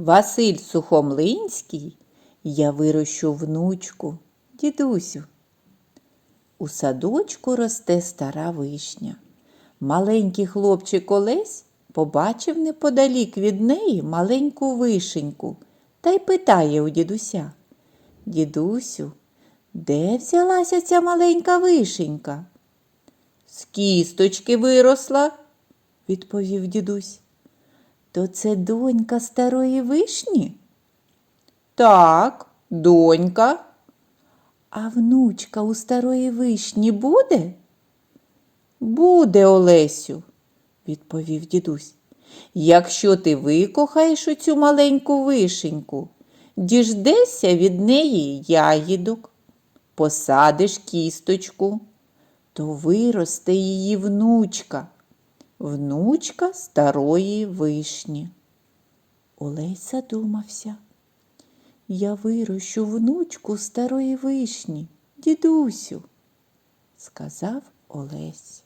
Василь Сухомлинський, я вирощу внучку, дідусю. У садочку росте стара вишня. Маленький хлопчик Олесь побачив неподалік від неї маленьку вишеньку та й питає у дідуся. Дідусю, де взялася ця маленька вишенька? З кісточки виросла, відповів дідусь. То це донька старої вишні? Так, донька. А внучка у старої вишні буде? Буде, Олесю, відповів дідусь. Якщо ти викохаєш оцю маленьку вишеньку, діждешся від неї ягідок, посадиш кісточку, то виросте її внучка, внучка старої вишні. Олесь задумався. Я вирощу внучку старої вишні, дідусю, сказав Олесь.